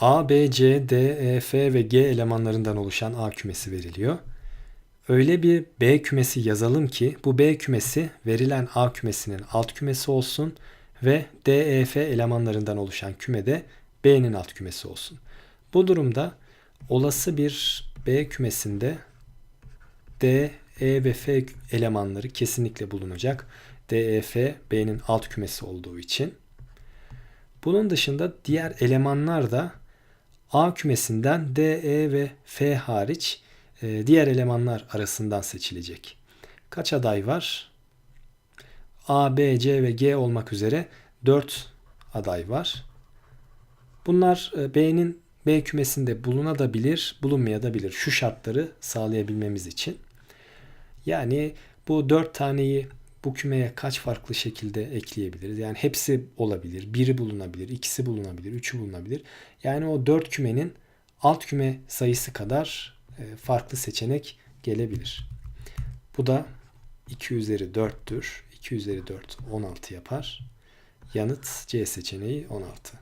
A, B, C, D, E, F ve G elemanlarından oluşan A kümesi veriliyor. Öyle bir B kümesi yazalım ki bu B kümesi verilen A kümesinin alt kümesi olsun ve D, E, F elemanlarından oluşan kümede B'nin alt kümesi olsun. Bu durumda olası bir B kümesinde D, E ve F elemanları kesinlikle bulunacak. D, E, F B'nin alt kümesi olduğu için. Bunun dışında diğer elemanlar da A kümesinden D, E ve F hariç e, diğer elemanlar arasından seçilecek. Kaç aday var? A, B, C ve G olmak üzere 4 aday var. Bunlar e, B'nin B kümesinde bulunabilir, bulunmayabilir. Şu şartları sağlayabilmemiz için. Yani bu 4 taneyi bu kümeye kaç farklı şekilde ekleyebiliriz? Yani hepsi olabilir. Biri bulunabilir, ikisi bulunabilir, üçü bulunabilir. Yani o 4 kümenin alt küme sayısı kadar e, farklı seçenek gelebilir. Bu da 2 üzeri 4'tür. 2 üzeri 4 16 yapar. Yanıt C seçeneği 16.